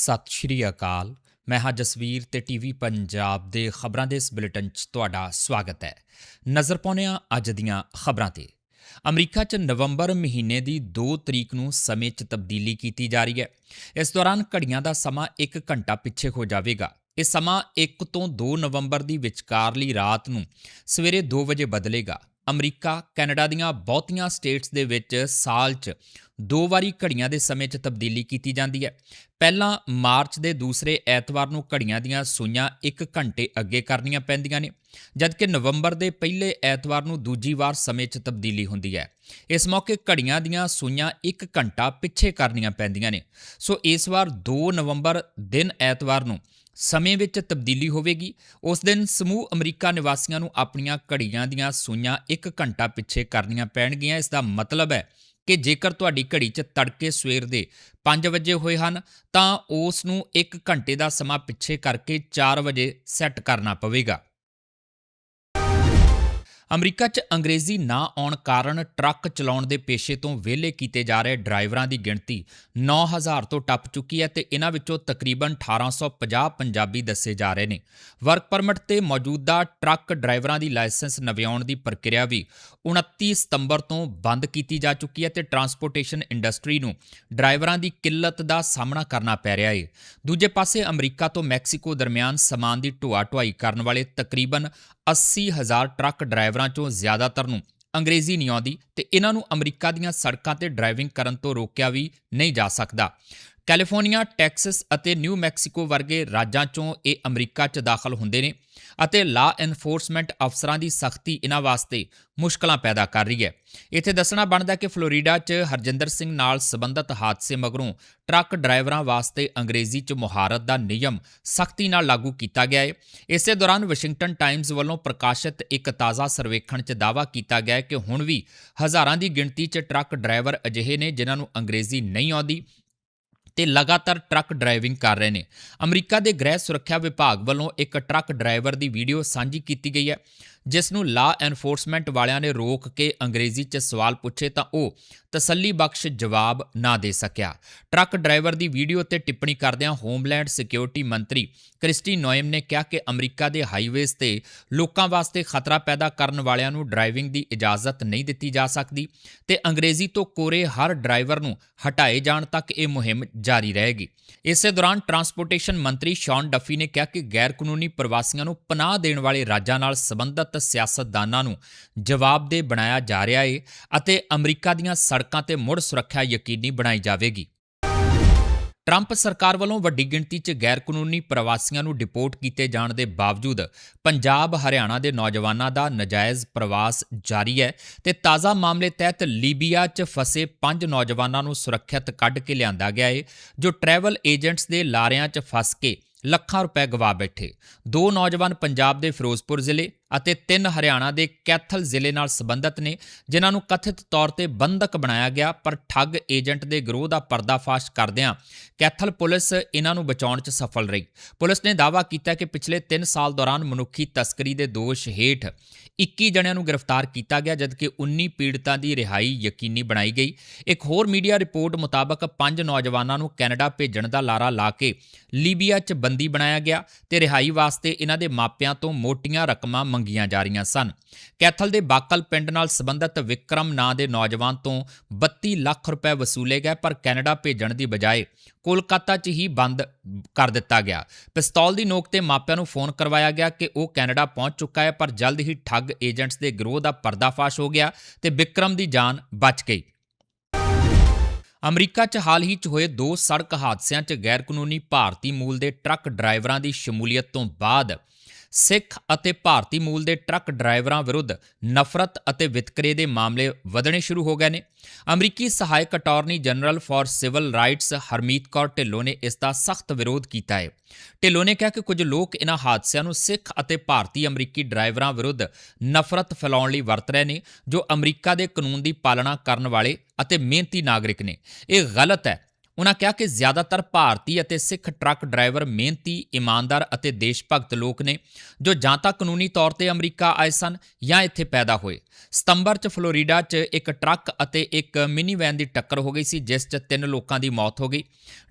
ਸਤਿ ਸ਼੍ਰੀ ਅਕਾਲ। ਮੈਂ ਹਾਂ ਜਸਵੀਰ ਤੇ ਟੀਵੀ ਪੰਜਾਬ ਦੇ ਖਬਰਾਂ ਦੇ ਇਸ ਬੁਲੇਟਿਨ 'ਚ ਤੁਹਾਡਾ ਸਵਾਗਤ ਹੈ। ਨਜ਼ਰ ਪਾਉਂਦੇ ਹਾਂ ਅੱਜ ਦੀਆਂ ਖਬਰਾਂ ਤੇ। ਅਮਰੀਕਾ 'ਚ ਨਵੰਬਰ ਮਹੀਨੇ ਦੀ 2 ਤਰੀਕ ਨੂੰ ਸਮੇਂ 'ਚ ਤਬਦੀਲੀ ਕੀਤੀ ਜਾ ਰਹੀ ਹੈ। ਇਸ ਦੌਰਾਨ ਘੜੀਆਂ ਦਾ ਸਮਾਂ 1 ਘੰਟਾ ਪਿੱਛੇ ਹੋ ਜਾਵੇਗਾ। ਇਹ ਸਮਾਂ 1 ਤੋਂ 2 ਨਵੰਬਰ ਦੀ ਵਿਚਕਾਰਲੀ ਰਾਤ ਨੂੰ ਸਵੇਰੇ 2 ਵਜੇ ਬਦਲੇਗਾ। ਅਮਰੀਕਾ, ਕੈਨੇਡਾ ਦੀਆਂ ਬਹੁਤੀਆਂ ਸਟੇਟਸ ਦੇ ਵਿੱਚ ਸਾਲ 'ਚ ਦੋ ਵਾਰੀ ਘੜੀਆਂ ਦੇ ਸਮੇਂ 'ਚ ਤਬਦੀਲੀ ਕੀਤੀ ਜਾਂਦੀ ਹੈ। ਪਹਿਲਾਂ ਮਾਰਚ ਦੇ ਦੂਸਰੇ ਐਤਵਾਰ ਨੂੰ ਘੜੀਆਂ ਦੀਆਂ ਸੂਈਆਂ 1 ਘੰਟੇ ਅੱਗੇ ਕਰਨੀਆਂ ਪੈਂਦੀਆਂ ਨੇ, ਜਦਕਿ ਨਵੰਬਰ ਦੇ ਪਹਿਲੇ ਐਤਵਾਰ ਨੂੰ ਦੂਜੀ ਵਾਰ ਸਮੇਂ 'ਚ ਤਬਦੀਲੀ ਹੁੰਦੀ ਹੈ। ਇਸ ਮੌਕੇ ਘੜੀਆਂ ਦੀਆਂ ਸੂਈਆਂ 1 ਘੰਟਾ ਪਿੱਛੇ ਕਰਨੀਆਂ ਪੈਂਦੀਆਂ ਨੇ। ਸੋ ਇਸ ਵਾਰ 2 ਨਵੰਬਰ ਦਿਨ ਐਤਵਾਰ ਨੂੰ ਸਮੇਂ ਵਿੱਚ ਤਬਦੀਲੀ ਹੋਵੇਗੀ। ਉਸ ਦਿਨ ਸਮੂਹ ਅਮਰੀਕਾ ਨਿਵਾਸੀਆਂ ਨੂੰ ਆਪਣੀਆਂ ਘੜੀਆਂ ਦੀਆਂ ਸੂਈਆਂ 1 ਘੰਟਾ ਪਿੱਛੇ ਕਰਨੀਆਂ ਪੈਣਗੀਆਂ। ਇਸ ਦਾ ਮਤਲਬ ਹੈ ਕਿ ਜੇਕਰ ਤੁਹਾਡੀ ਘੜੀ 'ਚ ਤੜਕੇ ਸਵੇਰ ਦੇ 5 ਵਜੇ ਹੋਏ ਹਨ, ਤਾਂ ਉਸ ਨੂੰ 1 ਘੰਟੇ ਦਾ ਸਮਾਂ ਪਿੱਛੇ ਕਰਕੇ 4 ਵਜੇ ਸੈੱਟ ਕਰਨਾ ਪਵੇਗਾ। ਅਮਰੀਕਾ 'ਚ ਅੰਗਰੇਜ਼ੀ ਨਾ ਆਉਣ ਕਾਰਨ ਟਰੱਕ ਚਲਾਉਣ ਦੇ ਪੇਸ਼ੇ ਤੋਂ ਵਿਹਲੇ ਕੀਤੇ ਜਾ ਰਹੇ ਡਰਾਈਵਰਾਂ ਦੀ ਗਿਣਤੀ 9000 ਤੋਂ ਟੱਪ ਚੁੱਕੀ ਹੈ ਤੇ ਇਹਨਾਂ ਵਿੱਚੋਂ ਤਕਰੀਬਨ 1850 ਪੰਜਾਬੀ ਦੱਸੇ ਜਾ ਰਹੇ ਨੇ। ਵਰਕ ਪਰਮਿਟ ਤੇ ਮੌਜੂਦਾ ਟਰੱਕ ਡਰਾਈਵਰਾਂ ਦੀ ਲਾਇਸੈਂਸ ਨਵਿਆਉਣ ਦੀ ਪ੍ਰਕਿਰਿਆ ਵੀ 29 ਸਤੰਬਰ ਤੋਂ ਬੰਦ ਕੀਤੀ ਜਾ ਚੁੱਕੀ ਹੈ ਤੇ ਟਰਾਂਸਪੋਰਟੇਸ਼ਨ ਇੰਡਸਟਰੀ ਨੂੰ ਡਰਾਈਵਰਾਂ ਦੀ ਕਿੱਲਤ ਦਾ ਸਾਹਮਣਾ ਕਰਨਾ ਪੈ ਰਿਹਾ ਹੈ ਦੂਜੇ ਪਾਸੇ ਅਮਰੀਕਾ ਤੋਂ ਮੈਕਸੀਕੋ ਦਰਮਿਆਨ ਸਮਾਨ ਦੀ ਢੋਆ ਢੁਆਈ ਕਰਨ ਵਾਲੇ ਤਕਰੀਬਨ 80000 ਟਰੱਕ ਡਰਾਈਵਰਾਂ ਚੋਂ ਜ਼ਿਆਦਾਤਰ ਨੂੰ ਅੰਗਰੇਜ਼ੀ ਨਹੀਂ ਆਉਂਦੀ ਤੇ ਇਹਨਾਂ ਨੂੰ ਅਮਰੀਕਾ ਦੀਆਂ ਸੜਕਾਂ ਤੇ ਡਰਾਈਵਿੰਗ ਕਰਨ ਤੋਂ ਰੋਕਿਆ ਵੀ ਨਹੀਂ ਜਾ ਸਕਦਾ। ਕੈਲੀਫੋਰਨੀਆ, ਟੈਕਸਸ ਅਤੇ ਨਿਊ ਮੈਕਸੀਕੋ ਵਰਗੇ ਰਾਜਾਂ ਚੋਂ ਇਹ ਅਮਰੀਕਾ 'ਚ ਦਾਖਲ ਹੁੰਦੇ ਨੇ ਅਤੇ ਲਾ ਐਨਫੋਰਸਮੈਂਟ ਅਫਸਰਾਂ ਦੀ ਸਖਤੀ ਇਹਨਾਂ ਵਾਸਤੇ ਮੁਸ਼ਕਲਾਂ ਪੈਦਾ ਕਰ ਰਹੀ ਹੈ। ਇੱਥੇ ਦੱਸਣਾ ਬਣਦਾ ਕਿ ਫਲੋਰੀਡਾ 'ਚ ਹਰਜਿੰਦਰ ਸਿੰਘ ਨਾਲ ਸੰਬੰਧਤ ਹਾਦਸੇ ਮਗਰੋਂ ਟਰੱਕ ਡਰਾਈਵਰਾਂ ਵਾਸਤੇ ਅੰਗਰੇਜ਼ੀ 'ਚ ਮੁਹਾਰਤ ਦਾ ਨਿਯਮ ਸਖਤੀ ਨਾਲ ਲਾਗੂ ਕੀਤਾ ਗਿਆ ਹੈ। ਇਸੇ ਦੌਰਾਨ ਵਾਸ਼ਿੰਗਟਨ ਟਾਈਮਜ਼ ਵੱਲੋਂ ਪ੍ਰਕਾਸ਼ਿਤ ਇੱਕ ਤਾਜ਼ਾ ਸਰਵੇਖਣ 'ਚ ਦਾਅਵਾ ਕੀਤਾ ਗਿਆ ਹੈ ਕਿ ਹੁਣ ਵੀ ਹਜ਼ਾਰਾਂ ਦੀ ਗਿਣਤੀ 'ਚ ਟਰੱਕ ਡਰਾਈਵਰ ਅਜਿਹੇ ਨੇ ਜਿਨ੍ਹਾਂ ਨੂੰ ਅੰਗਰੇਜ਼ੀ ਨਹੀਂ ਆਉਂਦੀ। ਤੇ ਲਗਾਤਾਰ ਟਰੱਕ ਡਰਾਈਵਿੰਗ ਕਰ ਰਹੇ ਨੇ। ਅਮਰੀਕਾ ਦੇ ਗ੍ਰਹਿ ਸੁਰੱਖਿਆ ਵਿਭਾਗ ਵੱਲੋਂ ਇੱਕ ਟਰੱਕ ਡਰਾਈਵਰ ਦੀ ਵੀਡੀਓ ਸਾਂਝੀ ਕੀਤੀ ਗਈ ਹੈ। ਜਿਸ ਨੂੰ ਲਾ ਐਨਫੋਰਸਮੈਂਟ ਵਾਲਿਆਂ ਨੇ ਰੋਕ ਕੇ ਅੰਗਰੇਜ਼ੀ 'ਚ ਸਵਾਲ ਪੁੱਛੇ ਤਾਂ ਉਹ ਤਸੱਲੀ ਬਖਸ਼ ਜਵਾਬ ਨਾ ਦੇ ਸਕਿਆ। ਟਰੱਕ ਡਰਾਈਵਰ ਦੀ ਵੀਡੀਓ ਤੇ ਟਿੱਪਣੀ ਕਰਦਿਆਂ ਹੋਮਲੈਂਡ ਸਿਕਿਉਰਿਟੀ ਮੰਤਰੀ ਕ੍ਰਿਸਟੀ ਨੋਇਮ ਨੇ ਕਿਹਾ ਕਿ ਅਮਰੀਕਾ ਦੇ ਹਾਈਵੇਜ਼ ਤੇ ਲੋਕਾਂ ਵਾਸਤੇ ਖਤਰਾ ਪੈਦਾ ਕਰਨ ਵਾਲਿਆਂ ਨੂੰ ਡਰਾਈਵਿੰਗ ਦੀ ਇਜਾਜ਼ਤ ਨਹੀਂ ਦਿੱਤੀ ਜਾ ਸਕਦੀ ਤੇ ਅੰਗਰੇਜ਼ੀ ਤੋਂ ਕੋਰੇ ਹਰ ਡਰਾਈਵਰ ਨੂੰ ਹਟਾਏ ਜਾਣ ਤੱਕ ਇਹ ਮੁਹਿੰਮ ਜਾਰੀ ਰਹੇਗੀ। ਇਸੇ ਦੌਰਾਨ ਟਰਾਂਸਪੋਰਟੇਸ਼ਨ ਮੰਤਰੀ ਸ਼ੌਨ ਡਫੀ ਨੇ ਕਿਹਾ ਕਿ ਗੈਰ ਕਾਨੂੰਨੀ ਪ੍ਰਵਾਸੀਆਂ ਨੂੰ ਪਨਾਹ ਦੇਣ ਵਾਲੇ ਰਾਜਾਂ ਨਾਲ ਸੰਬੰਧਤ ਸਿਆਸਤਦਾਨਾਂ ਨੂੰ ਜਵਾਬਦੇਹ ਬਣਾਇਆ ਜਾ ਰਿਹਾ ਹੈ ਅਤੇ ਅਮਰੀਕਾ ਦੀਆਂ ਸੜਕਾਂ ਤੇ ਮੁੜ ਸੁਰੱਖਿਆ ਯਕੀਨੀ ਬਣਾਈ ਜਾਵੇਗੀ। ਟਰੰਪ ਸਰਕਾਰ ਵੱਲੋਂ ਵੱਡੀ ਗਿਣਤੀ 'ਚ ਗੈਰ ਕਾਨੂੰਨੀ ਪ੍ਰਵਾਸੀਆਂ ਨੂੰ ਡਿਪੋਰਟ ਕੀਤੇ ਜਾਣ ਦੇ ਬਾਵਜੂਦ ਪੰਜਾਬ, ਹਰਿਆਣਾ ਦੇ ਨੌਜਵਾਨਾਂ ਦਾ ਨਜਾਇਜ਼ ਪ੍ਰਵਾਸ ਜਾਰੀ ਹੈ ਤੇ ਤਾਜ਼ਾ ਮਾਮਲੇ ਤਹਿਤ ਲੀਬੀਆ 'ਚ ਫਸੇ ਪੰਜ ਨੌਜਵਾਨਾਂ ਨੂੰ ਸੁਰੱਖਿਅਤ ਕੱਢ ਕੇ ਲਿਆਂਦਾ ਗਿਆ ਹੈ ਜੋ ਟਰੈਵਲ ਏਜੰਟਸ ਦੇ ਲਾਰਿਆਂ 'ਚ ਫਸ ਕੇ ਲੱਖਾਂ ਰੁਪਏ ਗਵਾ ਬੈਠੇ। ਦੋ ਨੌਜਵਾਨ ਪੰਜਾਬ ਦੇ ਫਿਰੋਜ਼ਪੁਰ ਜ਼ਿਲ੍ਹੇ ਅਤੇ ਤਿੰਨ ਹਰਿਆਣਾ ਦੇ ਕੈਥਲ ਜ਼ਿਲ੍ਹੇ ਨਾਲ ਸੰਬੰਧਤ ਨੇ, ਜਿਨ੍ਹਾਂ ਨੂੰ ਕਥਿਤ ਤੌਰ ਤੇ ਬੰਧਕ ਬਣਾਇਆ ਗਿਆ, ਪਰ ਠੱਗ ਏਜੰਟ ਦੇ ਗਰੋਹ ਦਾ ਪਰਦਾਫਾਸ਼ ਕਰਦਿਆਂ ਕੈਥਲ ਪੁਲਿਸ ਇਹਨਾਂ ਨੂੰ ਬਚਾਉਣ 'ਚ ਸਫਲ ਰਹੀ। ਪੁਲਿਸ ਨੇ ਦਾਅਵਾ ਕੀਤਾ ਕਿ ਪਿਛਲੇ 3 ਸਾਲ ਦੌਰਾਨ ਮਨੁੱਖੀ ਤਸਕਰੀ ਦੇ ਦੋਸ਼ ਹੇਠ 21 ਜਣਿਆਂ ਨੂੰ ਗ੍ਰਿਫਤਾਰ ਕੀਤਾ ਗਿਆ, ਜਦਕਿ 19 ਪੀੜਤਾਂ ਦੀ ਰਿਹਾਈ ਯਕੀਨੀ ਬਣਾਈ ਗਈ। ਇੱਕ ਹੋਰ ਮੀਡੀਆ ਰਿਪੋਰਟ ਮੁਤਾਬਕ ਪੰਜ ਨੌਜਵਾਨਾਂ ਨੂੰ ਕੈਨੇਡਾ ਭੇਜਣ ਦਾ ਲਾਰਾ ਲਾ ਕੇ ਲੀਬੀਆ 'ਚ ਬੰਦੀ ਬਣਾਇਆ ਗਿਆ ਤੇ ਰਿਹਾਈ ਵਾਸਤੇ ਇਹਨਾਂ ਦੇ ਮਾਪਿਆਂ ਤੋਂ ਮੋਟੀਆਂ ਰਕਮਾਂ ਮੰਗੀਆਂ ਜਾ ਰਹੀਆਂ ਸਨ। ਕੈਥਲ ਦੇ ਬਾਕਲ ਪਿੰਡ ਨਾਲ ਸੰਬੰਧਿਤ ਵਿਕਰਮ ਨਾਂ ਦੇ ਨੌਜਵਾਨ ਤੋਂ 32 ਲੱਖ ਰੁਪਏ ਵਸੂਲੇ ਗਏ, ਪਰ ਕੈਨੇਡਾ ਭੇਜਣ ਦੀ ਬਜਾਏ ਕੋਲਕਾਤਾ 'ਚ ਹੀ ਬੰਦ ਕਰ ਦਿੱਤਾ ਗਿਆ। ਪਿਸਤੌਲ ਦੀ ਨੋਕ ਤੇ ਮਾਪਿਆਂ ਨੂੰ ਫੋਨ ਕਰਵਾਇਆ ਗਿਆ ਕਿ ਉਹ ਕੈਨੇਡਾ ਪਹੁੰਚ ਚੁੱਕਾ ਹੈ, ਪਰ ਜਲਦ ਹੀ ਠੱਗ ਏਜੰਟਸ ਦੇ ਗਿਰੋਹ ਦਾ ਪਰਦਾਫਾਸ਼ ਹੋ ਗਿਆ ਤੇ ਵਿਕਰਮ ਦੀ ਜਾਨ ਬਚ ਗਈ। ਅਮਰੀਕਾ 'ਚ ਹਾਲ ਹੀ 'ਚ ਹੋਏ ਦੋ ਸੜਕ ਹਾਦਸਿਆਂ 'ਚ ਗੈਰ ਕਾਨੂੰਨੀ ਭਾਰਤੀ ਮੂਲ ਦੇ ਟਰੱਕ ਡਰਾਈਵਰਾਂ ਦੀ ਸ਼ਮੂਲੀਅਤ ਤੋਂ ਬਾਅਦ ਸਿੱਖ ਅਤੇ ਭਾਰਤੀ ਮੂਲ ਦੇ ਟਰੱਕ ਡਰਾਈਵਰਾਂ ਵਿਰੁੱਧ ਨਫ਼ਰਤ ਅਤੇ ਵਿਤਕਰੇ ਦੇ ਮਾਮਲੇ ਵਧਣੇ ਸ਼ੁਰੂ ਹੋ ਗਏ ਨੇ। ਅਮਰੀਕੀ ਸਹਾਇਕ attorney general for civil rights Harmeet Kaur Dhillon ਨੇ ਇਸ ਦਾ ਸਖਤ ਵਿਰੋਧ ਕੀਤਾ ਹੈ। ਢਿੱਲੋਂ ਨੇ ਕਿਹਾ ਕਿ ਕੁਝ ਲੋਕ ਇਹਨਾਂ ਹਾਦਸਿਆਂ ਨੂੰ ਸਿੱਖ ਅਤੇ ਭਾਰਤੀ ਅਮਰੀਕੀ ਡਰਾਈਵਰਾਂ ਵਿਰੁੱਧ ਨਫ਼ਰਤ ਫੈਲਾਉਣ ਲਈ ਵਰਤ ਰਹੇ ਨੇ, ਜੋ ਅਮਰੀਕਾ ਦੇ ਕਾਨੂੰਨ ਦੀ ਪਾਲਣਾ ਕਰਨ ਵਾਲੇ ਅਤੇ ਮਿਹਨਤੀ ਨਾਗਰਿਕ ਨੇ। ਇਹ ਗਲਤ ਹੈ ਉਨ੍ਹਾਂ ਕਿਹਾ ਕਿ ਜ਼ਿਆਦਾਤਰ ਭਾਰਤੀ ਅਤੇ ਸਿੱਖ ਟਰੱਕ ਡਰਾਈਵਰ ਮਿਹਨਤੀ, ਇਮਾਨਦਾਰ ਅਤੇ ਦੇਸ਼ ਭਗਤ ਲੋਕ ਨੇ ਜੋ ਜਾਂ ਤਾਂ ਕਾਨੂੰਨੀ ਤੌਰ ਤੇ ਅਮਰੀਕਾ ਆਏ ਸਨ ਜਾਂ ਇੱਥੇ ਪੈਦਾ ਹੋਏ। ਸਤੰਬਰ 'ਚ ਫਲੋਰੀਡਾ 'ਚ ਇੱਕ ਟਰੱਕ ਅਤੇ ਇੱਕ ਮਿਨੀਵੈਨ ਦੀ ਟੱਕਰ ਹੋ ਗਈ ਸੀ, ਜਿਸ 'ਚ ਤਿੰਨ ਲੋਕਾਂ ਦੀ ਮੌਤ ਹੋ ਗਈ।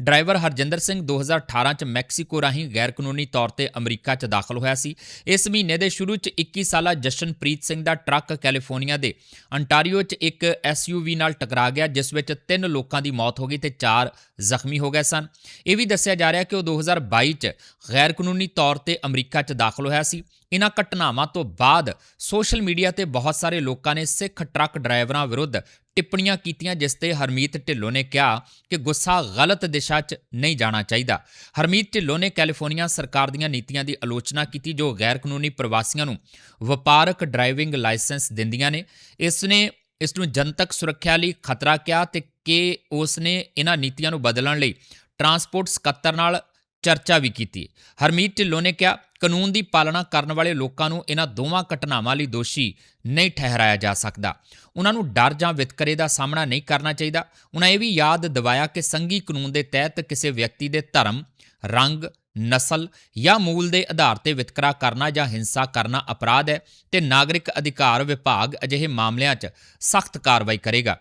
ਡਰਾਈਵਰ ਹਰਜਿੰਦਰ ਸਿੰਘ 2018 'ਚ ਮੈਕਸੀਕੋ ਰਾਹੀਂ ਗੈਰ ਕਾਨੂੰਨੀ ਤੌਰ ਤੇ ਅਮਰੀਕਾ 'ਚ ਦਾਖਲ ਹੋਇਆ ਸੀ। ਇਸ ਮਹੀਨੇ ਦੇ ਸ਼ੁਰੂ 'ਚ 21 ਸਾਲਾ ਜਸ਼ਨਪ੍ਰੀਤ ਸਿੰਘ ਦਾ ਟਰੱਕ ਕੈਲੀਫੋਰਨੀਆ ਦੇ ਅੰਟਾਰੀਓ 'ਚ ਇੱਕ ਐਸਯੂਵੀ ਨਾਲ ਟਕਰਾ ਗਿਆ, ਜਿਸ ਵਿੱਚ ਤਿੰਨ ਲੋਕਾਂ ਦੀ ਮੌਤ ਹੋ ਗਈ ਤੇ ਚਾਰ ਜ਼ਖਮੀ ਹੋ ਗਏ ਸਨ। ਇਹ ਵੀ ਦੱਸਿਆ ਜਾ ਰਿਹਾ ਕਿ ਉਹ 2022 'ਚ ਗੈਰ ਕਾਨੂੰਨੀ ਤੌਰ ਤੇ ਅਮਰੀਕਾ 'ਚ ਦਾਖਲ ਹੋਇਆ ਸੀ। ਇਨ੍ਹਾਂ ਘਟਨਾਵਾਂ ਤੋਂ ਬਾਅਦ ਸੋਸ਼ਲ ਮੀਡੀਆ ਤੇ ਬਹੁਤ ਸਾਰੇ ਲੋਕਾਂ ਨੇ ਸਿੱਖ ਟਰੱਕ ਡਰਾਈਵਰਾਂ ਵਿਰੁੱਧ ਟਿੱਪਣੀਆਂ ਕੀਤੀਆਂ, ਜਿਸ ਤੇ ਹਰਮੀਤ ਢਿੱਲੋਂ ਨੇ ਕਿਹਾ ਕਿ ਗੁੱਸਾ ਗਲਤ ਦਿਸ਼ਾ 'ਚ ਨਹੀਂ ਜਾਣਾ ਚਾਹੀਦਾ। ਹਰਮੀਤ ਢਿੱਲੋਂ ਨੇ ਕੈਲੀਫੋਰਨੀਆ ਸਰਕਾਰ ਦੀਆਂ ਨੀਤੀਆਂ ਦੀ ਆਲੋਚਨਾ ਕੀਤੀ, ਜੋ ਗੈਰ ਕਾਨੂੰਨੀ ਪ੍ਰਵਾਸੀਆਂ ਨੂੰ ਵਪਾਰਕ ਡਰਾਈਵਿੰਗ ਲਾਇਸੈਂਸ ਦਿੰਦੀਆਂ ਨੇ। ਇਸ ਨੇ ਇਸ ਨੂੰ ਜਨਤਕ ਸੁਰੱਖਿਆ ਲਈ ਖਤਰਾ ਕਿਹਾ ਤੇ ਕਿ ਉਸ ਨੇ ਇਹਨਾਂ ਨੀਤੀਆਂ ਨੂੰ ਬਦਲਣ ਲਈ ਟਰਾਂਸਪੋਰਟ ਸਕੱਤਰ ਨਾਲ ਚਰਚਾ ਵੀ ਕੀਤੀ। ਹਰਮੀਤ ਢਿੱਲੋਂ ਨੇ ਕਿਹਾ, ਕਾਨੂੰਨ ਦੀ ਪਾਲਣਾ ਕਰਨ ਵਾਲੇ ਲੋਕਾਂ ਨੂੰ ਇਹਨਾਂ ਦੋਵਾਂ ਘਟਨਾਵਾਂ ਲਈ ਦੋਸ਼ੀ ਨਹੀਂ ਠਹਿਰਾਇਆ ਜਾ ਸਕਦਾ। ਉਹਨਾਂ ਨੂੰ ਡਰ ਜਾਂ ਵਿਤਕਰੇ ਦਾ ਸਾਹਮਣਾ ਨਹੀਂ ਕਰਨਾ ਚਾਹੀਦਾ। ਉਹਨਾਂ ਇਹ ਵੀ ਯਾਦ ਦਿਵਾਇਆ ਕਿ ਸੰਘੀ ਕਾਨੂੰਨ ਦੇ ਤਹਿਤ ਕਿਸੇ ਵਿਅਕਤੀ ਦੇ ਧਰਮ, ਰੰਗ ਨਸਲ ਜਾਂ ਮੂਲ ਦੇ ਆਧਾਰ ਤੇ ਵਿਤਕਰਾ ਕਰਨਾ ਜਾਂ ਹਿੰਸਾ ਕਰਨਾ ਅਪਰਾਧ ਹੈ ਤੇ ਨਾਗਰਿਕ ਅਧਿਕਾਰ ਵਿਭਾਗ ਅਜਿਹੇ ਮਾਮਲਿਆਂ 'ਚ ਸਖਤ ਕਾਰਵਾਈ ਕਰੇਗਾ।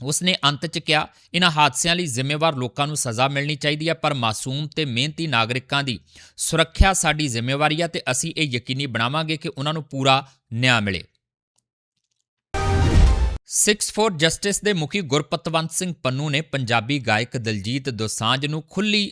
ਉਸਨੇ ਅੰਤ 'ਚ ਕਿਹਾ ਇਹਨਾਂ ਹਾਦਸਿਆਂ ਲਈ ਜ਼ਿੰਮੇਵਾਰ ਲੋਕਾਂ ਨੂੰ ਸਜ਼ਾ ਮਿਲਣੀ ਚਾਹੀਦੀ ਹੈ, ਪਰ ਮਾਸੂਮ ਤੇ ਮਿਹਨਤੀ ਨਾਗਰਿਕਾਂ ਦੀ ਸੁਰੱਖਿਆ ਸਾਡੀ ਜ਼ਿੰਮੇਵਾਰੀ ਹੈ ਤੇ ਅਸੀਂ ਇਹ ਯਕੀਨੀ ਬਣਾਵਾਂਗੇ ਕਿ ਉਹਨਾਂ ਨੂੰ ਪੂਰਾ ਨਿਆਂ ਮਿਲੇ। 64 ਜਸਟਿਸ ਦੇ ਮੁਖੀ ਗੁਰਪਤਵੰਤ ਸਿੰਘ ਪੰਨੂ ਨੇ ਪੰਜਾਬੀ ਗਾਇਕ ਦਲਜੀਤ ਦੋਸਾਂਝ ਨੂੰ ਖੁੱਲੀ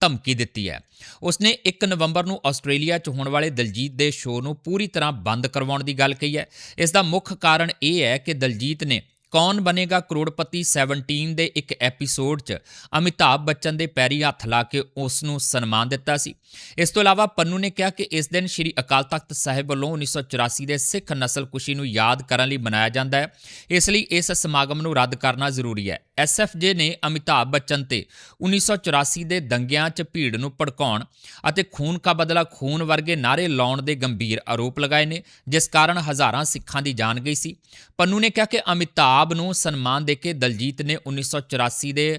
ਧਮਕੀ ਦਿੱਤੀ ਹੈ। ਉਸਨੇ 1 ਨਵੰਬਰ ਨੂੰ ਆਸਟ੍ਰੇਲੀਆ 'ਚ ਹੋਣ ਵਾਲੇ ਦਲਜੀਤ ਦੇ ਸ਼ੋਅ ਨੂੰ ਪੂਰੀ ਤਰ੍ਹਾਂ ਬੰਦ ਕਰਵਾਉਣ ਦੀ ਗੱਲ ਕਹੀ ਹੈ। ਇਸ ਦਾ ਮੁੱਖ ਕਾਰਨ ਇਹ ਹੈ ਕਿ ਦਲਜੀਤ ਨੇ ਕੌਣ ਬਣੇਗਾ ਕਰੋੜਪਤੀ 17 ਦੇ ਇੱਕ ਐਪੀਸੋਡ 'ਚ ਅਮਿਤਾਭ ਬੱਚਨ ਦੇ ਪੈਰੀ ਹੱਥ ਲਾ ਕੇ ਉਸ ਨੂੰ ਸਨਮਾਨ ਦਿੱਤਾ ਸੀ। ਇਸ ਤੋਂ ਇਲਾਵਾ ਪੰਨੂ ਨੇ ਕਿਹਾ ਕਿ ਇਸ ਦਿਨ ਸ੍ਰੀ ਅਕਾਲ ਤਖਤ ਸਾਹਿਬ ਵੱਲੋਂ 1984 ਦੇ ਸਿੱਖ ਨਸਲਕੁਸ਼ੀ ਨੂੰ ਯਾਦ ਕਰਨ ਲਈ ਮਨਾਇਆ ਜਾਂਦਾ ਹੈ। ਇਸ ਲਈ ਇਸ ਸਮਾਗਮ ਨੂੰ ਰੱਦ ਕਰਨਾ ਜ਼ਰੂਰੀ ਹੈ। ਐਸਐਫਜੇ ਨੇ ਅਮਿਤਾਭ ਬੱਚਨ ਤੇ 1984 ਦੇ ਦੰਗਿਆਂ 'ਚ ਭੀੜ ਨੂੰ ਭੜਕਾਉਣ ਅਤੇ ਖੂਨ ਕਾ ਬਦਲਾ ਖੂਨ ਵਰਗੇ ਨਾਰੇ ਲਾਉਣ ਦੇ ਗੰਭੀਰ ਆਰੋਪ ਲਗਾਏ ਨੇ, ਜਿਸ ਕਾਰਨ ਹਜ਼ਾਰਾਂ ਸਿੱਖਾਂ ਦੀ ਜਾਨ ਗਈ ਸੀ। ਪੰਨੂ ਨੇ ਕਿਹਾ ਕਿ ਅਮਿਤਾਭ ਨੂੰ ਸਨਮਾਨ ਦੇ ਕੇ ਦਲਜੀਤ ਨੇ 1984 ਦੇ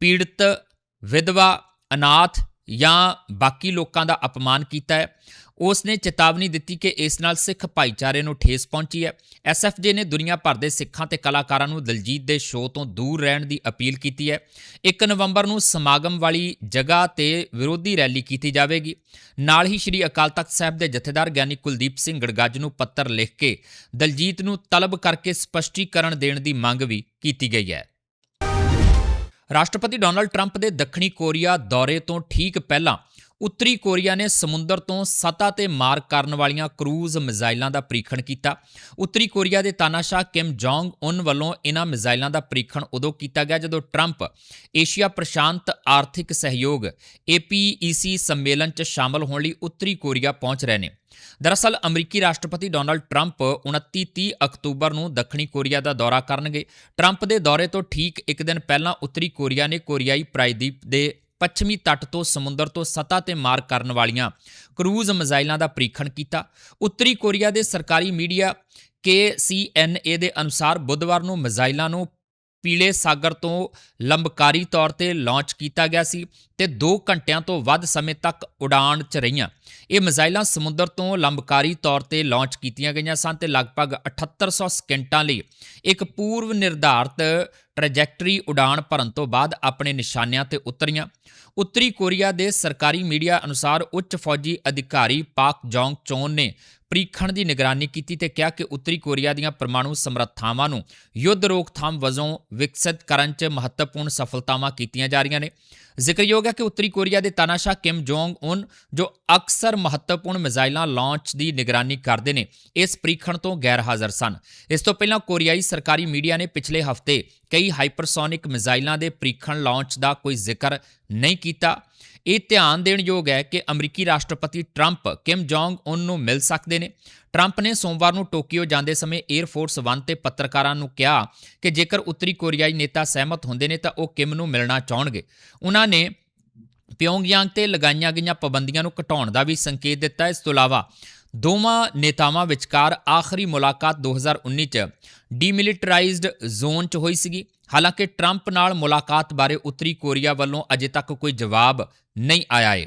ਪੀੜਤ ਵਿਧਵਾ, ਅਨਾਥ ਜਾਂ ਬਾਕੀ ਲੋਕਾਂ ਦਾ ਅਪਮਾਨ ਕੀਤਾ ਹੈ। ਉਸ ਨੇ ਚੇਤਾਵਨੀ ਦਿੱਤੀ ਕਿ ਇਸ ਨਾਲ ਸਿੱਖ ਭਾਈਚਾਰੇ ਨੂੰ ਠੇਸ ਪਹੁੰਚੀ ਹੈ। ਐਸਐਫਜੇ ਨੇ ਦੁਨੀਆ ਭਰ ਦੇ ਸਿੱਖਾਂ ਤੇ ਕਲਾਕਾਰਾਂ ਨੂੰ ਦਲਜੀਤ ਦੇ ਸ਼ੋਅ ਤੋਂ ਦੂਰ ਰਹਿਣ ਦੀ ਅਪੀਲ ਕੀਤੀ ਹੈ। 1 ਨਵੰਬਰ ਨੂੰ ਸਮਾਗਮ ਵਾਲੀ ਜਗ੍ਹਾ ਤੇ ਵਿਰੋਧੀ ਰੈਲੀ ਕੀਤੀ ਜਾਵੇਗੀ। ਨਾਲ ਹੀ ਸ੍ਰੀ ਅਕਾਲ ਤਖਤ ਸਾਹਿਬ ਦੇ ਜਥੇਦਾਰ ਗਿਆਨੀ ਕੁਲਦੀਪ ਸਿੰਘ ਗੜਗੱਜ ਨੂੰ ਪੱਤਰ ਲਿਖ ਕੇ ਦਲਜੀਤ ਨੂੰ ਤਲਬ ਕਰਕੇ ਸਪਸ਼ਟੀਕਰਨ ਦੇਣ ਦੀ ਮੰਗ ਵੀ ਕੀਤੀ ਗਈ ਹੈ। ਰਾਸ਼ਟਰਪਤੀ ਡੋਨਲਡ ਟਰੰਪ ਦੇ ਦੱਖਣੀ ਕੋਰੀਆ ਦੌਰੇ ਤੋਂ ਠੀਕ ਪਹਿਲਾਂ ਉੱਤਰੀ ਕੋਰੀਆ ਨੇ ਸਮੁੰਦਰ ਤੋਂ ਸਤ੍ਹਾ ਤੇ ਮਾਰ ਕਰਨ ਵਾਲੀਆਂ ਕਰੂਜ਼ ਮਿਜ਼ਾਈਲਾਂ ਦਾ ਪ੍ਰੀਖਣ ਕੀਤਾ। ਉੱਤਰੀ ਕੋਰੀਆ ਦੇ ਤਾਨਾਸ਼ਾਹ ਕਿਮ ਜੋਂਗ ਉਨ ਵੱਲੋਂ ਇਹਨਾਂ ਮਿਜ਼ਾਈਲਾਂ ਦਾ ਪ੍ਰੀਖਣ ਉਦੋਂ ਕੀਤਾ ਗਿਆ ਜਦੋਂ ਟਰੰਪ ਏਸ਼ੀਆ ਪ੍ਰਸ਼ਾਂਤ ਆਰਥਿਕ ਸਹਿਯੋਗ APEC ਸੰਮੇਲਨ 'ਚ ਸ਼ਾਮਲ ਹੋਣ ਲਈ ਉੱਤਰੀ ਕੋਰੀਆ ਪਹੁੰਚ ਰਹੇ ਨੇ। ਦਰਅਸਲ ਅਮਰੀਕੀ ਰਾਸ਼ਟਰਪਤੀ ਡੋਨਲਡ ਟਰੰਪ 29-30 ਅਕਤੂਬਰ ਨੂੰ ਦੱਖਣੀ ਕੋਰੀਆ ਦਾ ਦੌਰਾ ਕਰਨਗੇ। ਟਰੰਪ ਦੇ ਦੌਰੇ ਤੋਂ ਠੀਕ ਇੱਕ ਦਿਨ ਪਹਿਲਾਂ ਉੱਤਰੀ ਕੋਰੀਆ ਨੇ ਕੋਰੀਆਈ ਪ੍ਰਾਇਦੀਪ ਦੇ ਪੱਛਮੀ ਤੱਟ ਤੋਂ ਸਮੁੰਦਰ ਤੋਂ ਸਤ੍ਹਾ ਤੇ ਮਾਰ ਕਰਨ ਵਾਲੀਆਂ ਕਰੂਜ਼ ਮਿਜ਼ਾਈਲਾਂ ਦਾ ਪ੍ਰੀਖਣ ਕੀਤਾ। ਉੱਤਰੀ ਕੋਰੀਆ ਦੇ ਸਰਕਾਰੀ ਮੀਡੀਆ KCNA ਦੇ ਅਨੁਸਾਰ ਬੁੱਧਵਾਰ ਨੂੰ ਮਿਜ਼ਾਈਲਾਂ ਨੂੰ ਪੀਲੇ ਸਾਗਰ ਤੋਂ ਲੰਬਕਾਰੀ ਤੌਰ ਤੇ ਲਾਂਚ ਕੀਤਾ ਗਿਆ ਸੀ ਤੇ 2 ਘੰਟਿਆਂ ਤੋਂ ਵੱਧ ਸਮੇਂ ਤੱਕ ਉਡਾਣ 'ਚ ਰਹੀਆਂ। ਇਹ ਮਿਜ਼ਾਈਲਾਂ ਸਮੁੰਦਰ ਤੋਂ ਲੰਬਕਾਰੀ ਤੌਰ ਤੇ ਲਾਂਚ ਕੀਤੀਆਂ ਗਈਆਂ ਸਨ ਤੇ ਲਗਭਗ 7800 ਸਕਿੰਟਾਂ ਲਈ ਇੱਕ ਪੂਰਵ ਨਿਰਧਾਰਤ ਟ੍ਰੈਜੈਕਟਰੀ ਉਡਾਣ ਭਰਨ ਤੋਂ ਬਾਅਦ ਆਪਣੇ ਨਿਸ਼ਾਨਿਆਂ ਤੇ ਉਤਰੀਆਂ। ਉੱਤਰੀ ਕੋਰੀਆ ਦੇ ਸਰਕਾਰੀ ਮੀਡੀਆ ਅਨੁਸਾਰ ਉੱਚ ਫੌਜੀ ਅਧਿਕਾਰੀ ਪਾਕ ਜੋਂਗ ਚੋਨ ਨੇ ਪ੍ਰੀਖਣ ਦੀ ਨਿਗਰਾਨੀ ਕੀਤੀ ਤੇ ਕਿਹਾ ਕਿ ਉੱਤਰੀ ਕੋਰੀਆ ਦੀਆਂ ਪਰਮਾਣੂ ਸਮਰੱਥਾਵਾਂ ਨੂੰ ਯੁੱਧ ਰੋਕਥਾਮ ਵਜੋਂ ਵਿਕਸਿਤ ਕਰਨ 'ਚ ਮਹੱਤਵਪੂਰਨ ਸਫਲਤਾਵਾਂ ਕੀਤੀਆਂ ਜਾ ਰਹੀਆਂ ਨੇ। ਜ਼ਿਕਰਯੋਗ ਹੈ ਕਿ ਉੱਤਰੀ ਕੋਰੀਆ ਦੇ ਤਾਨਾਸ਼ਾਹ ਕਿਮ ਜੋਂਗ ਉਨ, ਜੋ ਅਕਸਰ ਮਹੱਤਵਪੂਰਨ ਮਿਜ਼ਾਈਲਾਂ ਲਾਂਚ ਦੀ ਨਿਗਰਾਨੀ ਕਰਦੇ ਨੇ, ਇਸ ਪ੍ਰੀਖਣ ਤੋਂ ਗੈਰ ਹਾਜ਼ਰ ਸਨ। ਇਸ ਤੋਂ ਪਹਿਲਾਂ ਕੋਰੀਆਈ ਸਰਕਾਰੀ ਮੀਡੀਆ ਨੇ ਪਿਛਲੇ ਹਫ਼ਤੇ ਕਈ ਹਾਈਪਰਸੋਨਿਕ ਮਿਜ਼ਾਈਲਾਂ ਦੇ ਪ੍ਰੀਖਣ ਲਾਂਚ ਦਾ ਕੋਈ ਜ਼ਿਕਰ ਨਹੀਂ ਕੀਤਾ। ਇਹ ਧਿਆਨ ਦੇਣ ਯੋਗ ਹੈ ਕਿ ਅਮਰੀਕੀ ਰਾਸ਼ਟਰਪਤੀ ਟਰੰਪ, ਕਿਮ ਜੋਂਗ ਉਨ ਨੂੰ ਮਿਲ ਸਕਦੇ ਨੇ। ਟਰੰਪ ਨੇ ਸੋਮਵਾਰ ਨੂੰ ਟੋਕੀਓ ਜਾਂਦੇ ਸਮੇਂ 에ਅਰ ਫੋਰਸ 1 ਤੇ ਪੱਤਰਕਾਰਾਂ ਨੂੰ ਕਿਹਾ ਕਿ ਜੇਕਰ ਉੱਤਰੀ ਕੋਰੀਆਈ ਨੇਤਾ ਸਹਿਮਤ ਹੁੰਦੇ ਨੇ ਤਾਂ ਉਹ ਕਿਮ ਨੂੰ ਮਿਲਣਾ ਚਾਹਣਗੇ। ਉਹਨਾਂ ਨੇ ਪਿਓਂਗਯਾਂਗ ਤੇ ਲਗਾਈਆਂ ਗਈਆਂ ਪਾਬੰਦੀਆਂ ਨੂੰ ਘਟਾਉਣ ਦਾ ਵੀ ਸੰਕੇਤ ਦਿੱਤਾ। ਇਸ ਤੋਂ ਇਲਾਵਾ ਦੋਵਾਂ ਨੇਤਾਵਾਂ ਵਿਚਕਾਰ ਆਖਰੀ ਮੁਲਾਕਾਤ 2019 ਚ ਡੀਮਿਲਟਰਾਈਜ਼ਡ ਜ਼ੋਨ 'ਚ ਹੋਈ ਸੀਗੀ। ਹਾਲਾਂਕਿ ਟਰੰਪ ਨਾਲ ਮੁਲਾਕਾਤ ਬਾਰੇ ਉੱਤਰੀ ਕੋਰੀਆ ਵੱਲੋਂ ਅਜੇ ਤੱਕ ਕੋਈ ਜਵਾਬ ਨਹੀਂ ਆਇਆ ਹੈ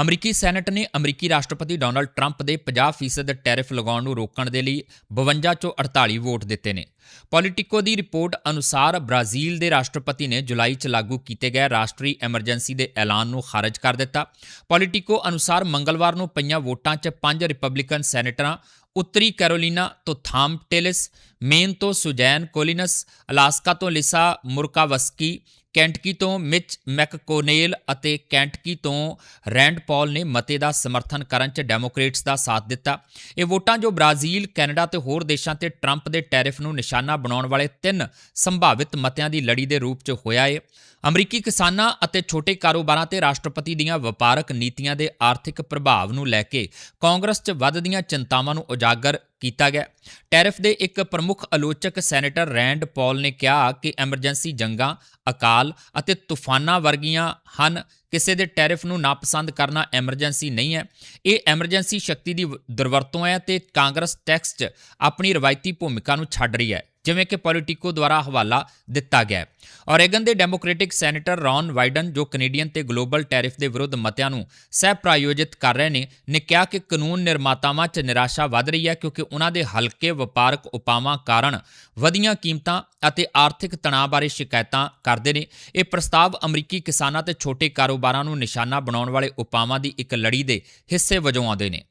ਅਮਰੀਕੀ ਸੈਨੇਟ ਨੇ ਅਮਰੀਕੀ ਰਾਸ਼ਟਰਪਤੀ ਡੋਨਲਡ ਟਰੰਪ ਦੇ 50% ਟੈਰਿਫ ਲਗਾਉਣ ਨੂੰ ਰੋਕਣ ਦੇ ਲਈ 52 ਚੋਂ 48 ਵੋਟ ਦਿੱਤੇ ਨੇ। ਪੋਲਿਟਿਕੋ ਦੀ ਰਿਪੋਰਟ ਅਨੁਸਾਰ ਬ੍ਰਾਜ਼ੀਲ ਦੇ ਰਾਸ਼ਟਰਪਤੀ ਨੇ ਜੁਲਾਈ 'ਚ ਲਾਗੂ ਕੀਤੇ ਗਏ ਰਾਸ਼ਟਰੀ ਐਮਰਜੈਂਸੀ ਦੇ ਐਲਾਨ ਨੂੰ ਖਾਰਜ ਕਰ ਦਿੱਤਾ। ਪੋਲਿਟਿਕੋ ਅਨੁਸਾਰ ਮੰਗਲਵਾਰ ਨੂੰ ਪਈਆਂ ਵੋਟਾਂ 'ਚ ਪੰਜ ਰਿਪਬਲਿਕਨ ਸੈਨੇਟਰਾਂ ਉੱਤਰੀ ਕੈਰੋਲੀਨਾ ਤੋਂ ਥਾਮ ਟੇਲਿਸ ਮੇਨ ਤੋਂ ਸੁਜੈਨ ਕੋਲਿਨਸ, ਅਲਾਸਕਾ ਤੋਂ ਲਿਸਾ ਮੁਰਕਾਵਸਕੀ, ਕੈਂਟਕੀ ਤੋਂ ਮਿਚ ਮੈਕਕੋਨੇਲ ਅਤੇ ਕੈਂਟਕੀ ਤੋਂ ਰੈਂਡ ਪੌਲ ਨੇ ਮਤੇ ਦਾ ਸਮਰਥਨ ਕਰਨ 'ਚ ਡੈਮੋਕ੍ਰੇਟਸ ਦਾ ਸਾਥ ਦਿੱਤਾ। ਇਹ ਵੋਟਾਂ ਜੋ ਬ੍ਰਾਜ਼ੀਲ, ਕੈਨੇਡਾ ਤੇ ਹੋਰ ਦੇਸ਼ਾਂ ਤੇ ਟਰੰਪ ਦੇ ਟੈਰਿਫ ਨੂੰ ਨਿਸ਼ਾਨਾ ਬਣਾਉਣ ਵਾਲੇ ਤਿੰਨ ਸੰਭਾਵਿਤ ਮਤਿਆਂ ਦੀ ਲੜੀ ਦੇ ਰੂਪ 'ਚ ਹੋਇਆ ਏ। ਅਮਰੀਕੀ ਕਿਸਾਨਾਂ ਅਤੇ ਛੋਟੇ ਕਾਰੋਬਾਰਾਂ ਤੇ ਰਾਸ਼ਟਰਪਤੀ ਦੀਆਂ ਵਪਾਰਕ ਨੀਤੀਆਂ ਦੇ ਆਰਥਿਕ ਪ੍ਰਭਾਵ ਨੂੰ ਲੈ ਕੇ ਕਾਂਗਰਸ 'ਚ ਵੱਧਦੀਆਂ ਚਿੰਤਾਵਾਂ ਨੂੰ ਉਜਾਗਰ ਕੀਤਾ ਗਿਆ। ਟੈਰਿਫ ਦੇ ਇੱਕ ਪ੍ਰਮੁੱਖ ਆਲੋਚਕ ਸੈਨੇਟਰ ਰੈਂਡ ਪੌਲ ਨੇ ਕਿਹਾ ਕਿ ਐਮਰਜੈਂਸੀ ਜੰਗਾਂ, ਅਕਾਲ ਅਤੇ ਤੂਫਾਨਾਂ ਵਰਗੀਆਂ ਹਨ। ਕਿਸੇ ਦੇ ਟੈਰਿਫ ਨੂੰ ਨਾਪਸੰਦ ਕਰਨਾ ਐਮਰਜੈਂਸੀ ਨਹੀਂ ਹੈ। ਇਹ ਐਮਰਜੈਂਸੀ ਸ਼ਕਤੀ ਦੀ ਦੁਰਵਰਤੋਂ ਹੈ ਤੇ ਕਾਂਗਰਸ ਟੈਕਸ 'ਚ ਆਪਣੀ ਰਵਾਇਤੀ ਭੂਮਿਕਾ ਨੂੰ ਛੱਡ ਰਹੀ ਹੈ। ਜਿਵੇਂ ਕਿ ਪੋਲਿਟਿਕੋ ਦੁਆਰਾ ਹਵਾਲਾ ਦਿੱਤਾ ਗਿਆ ਹੈ। ਔਰੇਗਨ ਦੇ ਡੈਮੋਕ੍ਰੈਟਿਕ ਸੈਨੇਟਰ ਰੌਨ ਵਾਈਡਨ, ਜੋ ਕੈਨੇਡੀਅਨ ਤੇ ਗਲੋਬਲ ਟੈਰਿਫ ਦੇ ਵਿਰੁੱਧ ਮਤਿਆਂ ਨੂੰ ਸਹਿ ਪ੍ਰਾਯੋਜਿਤ ਕਰ ਰਹੇ ਨੇ ਨੇ ਕਿਹਾ ਕਿ ਕਾਨੂੰਨ ਨਿਰਮਾਤਾਵਾਂ 'ਚ ਨਿਰਾਸ਼ਾ ਵੱਧ ਰਹੀ ਹੈ ਕਿਉਂਕਿ ਉਹਨਾਂ ਦੇ ਹਲਕੇ ਵਪਾਰਕ ਉਪਾਵਾਂ ਕਾਰਨ ਵਧੀਆਂ ਕੀਮਤਾਂ ਅਤੇ ਆਰਥਿਕ ਤਣਾਅ ਬਾਰੇ ਸ਼ਿਕਾਇਤਾਂ ਕਰਦੇ ਨੇ। ਇਹ ਪ੍ਰਸਤਾਵ ਅਮਰੀਕੀ ਕਿਸਾਨਾਂ ਤੇ ਛੋਟੇ ਕਾਰੋਬਾਰਾਂ ਨੂੰ ਨਿਸ਼ਾਨਾ ਬਣਾਉਣ ਵਾਲੇ ਉਪਾਵਾਂ ਦੀ ਇੱਕ ਲੜੀ ਦੇ ਹਿੱਸੇ ਵਜੋਂ ਆਉਂਦੇ ਨੇ।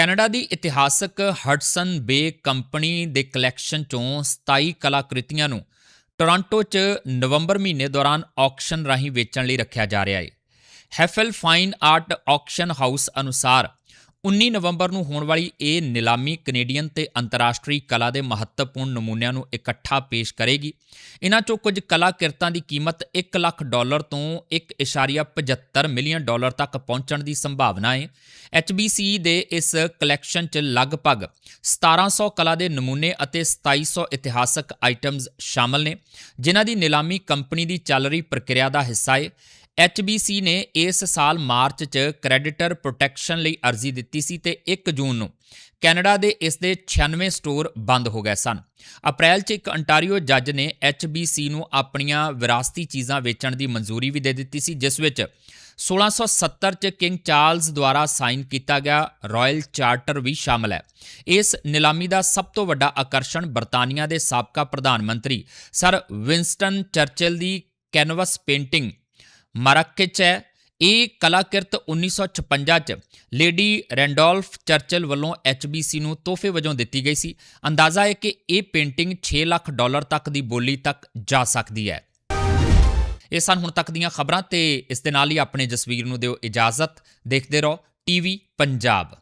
ਕੈਨੇਡਾ ਦੀ ਇਤਿਹਾਸਕ ਹਡਸਨ ਬੇ ਕੰਪਨੀ ਦੇ ਕਲੈਕਸ਼ਨ ਚੋਂ 27 ਕਲਾਕ੍ਰਿਤੀਆਂ ਨੂੰ ਟੋਰਾਂਟੋ 'ਚ ਨਵੰਬਰ ਮਹੀਨੇ ਦੌਰਾਨ ਆਕਸ਼ਨ ਰਾਹੀਂ ਵੇਚਣ ਲਈ ਰੱਖਿਆ ਜਾ ਰਿਹਾ ਹੈ Heffel fine art auction house ਅਨੁਸਾਰ 19 ਨਵੰਬਰ ਨੂੰ ਹੋਣ ਵਾਲੀ ਇਹ ਨਿਲਾਮੀ ਕੈਨੇਡੀਅਨ ਤੇ ਅੰਤਰਰਾਸ਼ਟਰੀ ਕਲਾ ਦੇ ਮਹੱਤਵਪੂਰਨ ਨਮੂਨਿਆਂ ਨੂੰ ਇਕੱਠਾ ਪੇਸ਼ ਕਰੇਗੀ। ਇਹਨਾਂ ਚੋਂ ਕੁਝ ਕਲਾ ਕਿਰਤਾਂ ਦੀ ਕੀਮਤ 1 ਲੱਖ ਡਾਲਰ ਤੋਂ 1.75 ਮਿਲੀਅਨ ਡਾਲਰ ਤੱਕ ਪਹੁੰਚਣ ਦੀ ਸੰਭਾਵਨਾ ਹੈ। HBC ਦੇ ਇਸ ਕਲੈਕਸ਼ਨ 'ਚ ਲਗਭਗ 1700 ਕਲਾ ਦੇ ਨਮੂਨੇ ਅਤੇ 2700 ਇਤਿਹਾਸਕ ਆਈਟਮਸ ਸ਼ਾਮਲ ਨੇ, ਜਿਨ੍ਹਾਂ ਦੀ ਨਿਲਾਮੀ ਕੰਪਨੀ ਦੀ ਚੱਲ ਰਹੀ ਪ੍ਰਕਿਰਿਆ ਦਾ ਹਿੱਸਾ ਹੈ। HBC ਨੇ ਇਸ ਸਾਲ ਮਾਰਚ 'ਚ ਕ੍ਰੈਡੀਟਰ ਪ੍ਰੋਟੈਕਸ਼ਨ ਲਈ ਅਰਜ਼ੀ ਦਿੱਤੀ ਸੀ ਤੇ 1 ਜੂਨ ਨੂੰ ਕੈਨੇਡਾ ਦੇ ਇਸ ਦੇ 96 ਸਟੋਰ ਬੰਦ ਹੋ ਗਏ ਸਨ। ਅਪ੍ਰੈਲ 'ਚ ਇੱਕ ਅੰਟਾਰੀਓ ਜੱਜ ਨੇ HBC ਨੂੰ ਆਪਣੀਆਂ ਵਿਰਾਸਤੀ ਚੀਜ਼ਾਂ ਵੇਚਣ ਦੀ ਮਨਜ਼ੂਰੀ ਵੀ ਦੇ ਦਿੱਤੀ ਸੀ, ਜਿਸ ਵਿੱਚ 1670 'ਚ ਕਿੰਗ ਚਾਰਲਸ ਦੁਆਰਾ ਸਾਈਨ ਕੀਤਾ ਗਿਆ ਰਾਇਲ ਚਾਰਟਰ ਵੀ ਸ਼ਾਮਲ ਹੈ। ਇਸ ਨਿਲਾਮੀ ਦਾ ਸਭ ਤੋਂ ਵੱਡਾ ਆਕਰਸ਼ਣ ਬਰਤਾਨੀਆ ਦੇ ਸਾਬਕਾ ਪ੍ਰਧਾਨ ਮੰਤਰੀ ਸਰ ਵਿੰਸਟਨ ਚਰਚਿਲ ਦੀ ਕੈਨਵਸ ਪੇਂਟਿੰਗ ਮਰਕਚ ਹੈ ਇਹ ਕਲਾਕਿਰਤ 1956 ਚ ਲੇਡੀ ਰੈਂਡੋਲਫ ਚਰਚਲ ਵੱਲੋਂ HBC ਨੂੰ ਤੋਹਫੇ ਵਜੋਂ ਦਿੱਤੀ ਗਈ ਸੀ ਅੰਦਾਜ਼ਾ ਹੈ ਕਿ ਇਹ ਪੇਂਟਿੰਗ 6 ਲੱਖ ਡਾਲਰ ਤੱਕ ਦੀ ਬੋਲੀ ਤੱਕ ਜਾ ਸਕਦੀ ਹੈ ਇਹ ਸਨ ਹੁਣ ਤੱਕ ਦੀਆਂ ਖਬਰਾਂ ਤੇ ਇਸ ਦੇ ਨਾਲ ਹੀ ਆਪਣੇ ਜਸਵੀਰ ਨੂੰ ਦਿਓ ਇਜਾਜ਼ਤ ਦੇਖਦੇ ਰਹੋ ਟੀਵੀ ਪੰਜਾਬ